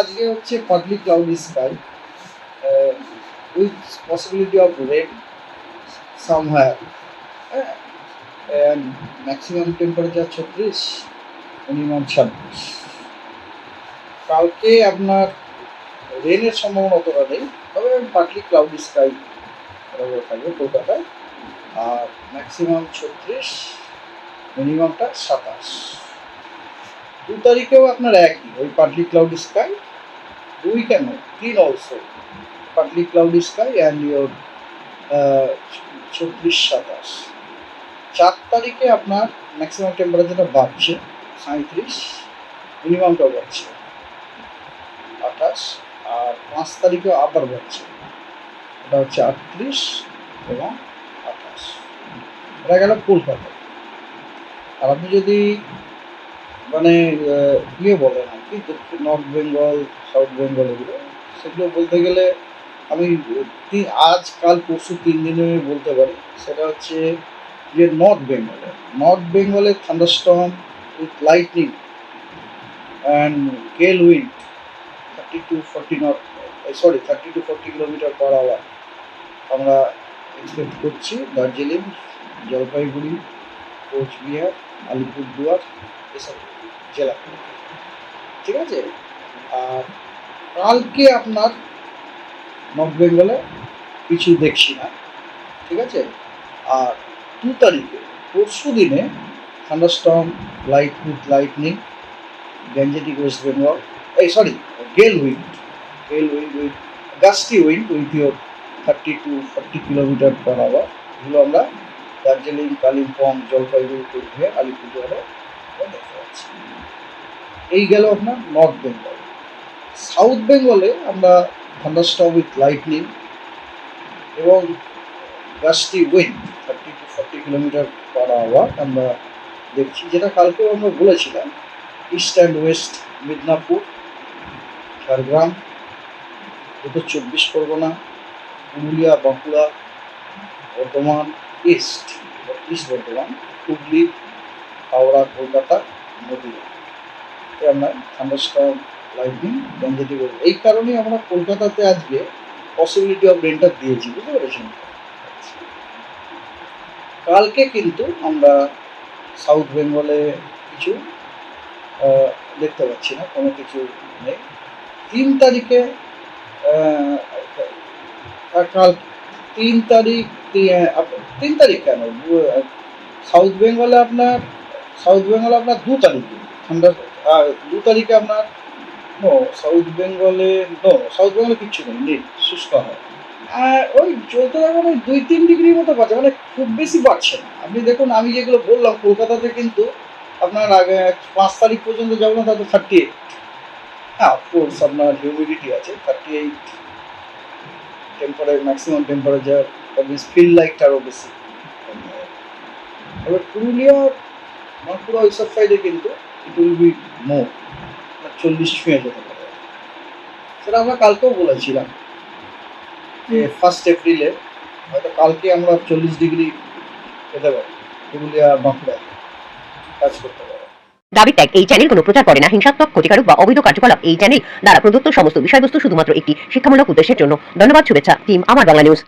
আজকে হচ্ছে public cloud sky with possibility of rain somewhere maximum temperature ছত্রিশ minimum ছাব্বিশ। কালকে আপনার রেনের সম্ভাবনা অতটা নেই, তবে পার্টলি ক্লাউড স্কাই বরাবর থাকবে কলকাতায়। আর ম্যাক্সিমাম ছত্রিশ মিনিমামটা সাতাশ। দু তারিখেও আপনার একই, ওই পার্টলি ক্লাউড স্কাই দুই কেন? তিন also partly cloud sky and your ছত্রিশ, সাতাশ। চার তারিখে আপনার ম্যাক্সিমাম টেম্পারেচারটা বাড়ছে সাঁত্রিশ মিনিমামটাও বাড়ছে, আঠাশ, আর পাঁচ তারিখেও আবার বাড়ছে। এটা হচ্ছে আটত্রিশ এবং আঠাশ। এটা গেল কলকাতা আর আপনি যদি মানে ইয়ে বলে আর কি নর্থ বেঙ্গল সাউথ বেঙ্গল এগুলো, সেগুলো বলতে গেলে আমি আজ, কাল, পরশু তিন দিনে আমি বলতে পারি, সেটা হচ্ছে যে নর্থ বেঙ্গলে নর্থ বেঙ্গলে thunderstorm with lightning and gale wind thirty two forty not sorry thirty two forty kilometre per hour আমরা এক্সপেক্ট করছি দার্জিলিং, জলপাইগুড়ি, কোচবিহার আলিপুরদুয়ার এসব জেলা। ঠিক আছে? আর কালকে আপনার নর্থ বেঙ্গলে কিছু দেখছি না। ঠিক আছে? আর দু তারিখে, পরশু দিনে thunderstorm, light with lightning gangetic West Bengal, এই sorry, gale wind gale wind with gusty wind with your thirty two, forty kilometre per hour, এগুলো আমরা দার্জিলিং, কালিম্পং, জলপাইগুড়ি, কোচবিহার, আলিপুরদুয়ারে দেখতে পাচ্ছি এই গেল আপনার নর্থ বেঙ্গল সাউথ বেঙ্গলে আমরা থান্ডারস্টর্ম উইথ লাইটনিং এবং gusty wind thirty two forty kilometre per hour আমরা দেখছি, যেটা কালকেও আমরা বলেছিলাম east and west Midnapore Jhargram উত্তর চব্বিশ পরগনা, পুরুলিয়া, বাঁকুড়া, বর্ধমান ইস্ট ইস্ট বর্ধমান, হুগলি, হাওড়া, কলকাতা নদীয়া আমরা থান্ডারস্টর্ম লাইটনিং গ্যাঞ্জেটিক এই কারণেই আমরা কলকাতাতে আজকে পসিবিলিটি অফ রেনটা দিয়েছি, বুঝতে পেরেছেন? কালকে কিন্তু আমরা সাউথ বেঙ্গলে কিছু দেখতে পাচ্ছি না, কোনো কিছু নেই। তিন তারিখে কাল তিন তারিখ তিন তারিখ কেন? সাউথ বেঙ্গলে আপনার সাউথ বেঙ্গলে আপনার দু তারিখে ঠান্ডা দু তারিখে আপনার নো সাউথ বেঙ্গলে নো সাউথ বেঙ্গলে কিচ্ছু নেই নেই শুষ্ক হয় আর ওই চলতে থাকুন ওই দুই, তিন ডিগ্রির মতো বাড়ছে মানে খুব বেশি বাড়ছে না। আপনি দেখুন, আমি যেগুলো বললাম, কলকাতাতে কিন্তু আপনার আগে পাঁচ তারিখ পর্যন্ত যাব না, তাতে থার্টি এইট হ্যাঁ অফকোর্স আপনার হিউমিডিটি আছে thirty eight temperature maximum temperature এবার পুরুলিয়া বাঁকুড়া সাইডে কিন্তু ইট উইল বি চল্লিশ ছুঁয়ে যেতে পারে। সেটা আমরা কালকেও বলেছিলাম। যে ফার্স্ট এপ্রিলে হয়তো কালকে আমরা চল্লিশ ডিগ্রি পেতে পারি। পুরুলিয়া বাঁকুড়ায় কাজ করতে পারি। দাবি এই চ্যানেল কোনো প্রচার করে না। হিংসাত্মক, ক্ষতিকারক বা অবৈধ কার্যকলাপ। এই চ্যানেল দ্বারা প্রদত্ত সমস্ত বিষয়বস্তু শুধুমাত্র একটি শিক্ষামূলক উদ্দেশ্যের জন্য। ধন্যবাদ, শুভেচ্ছা। টিম আমার বাংলা নিউজ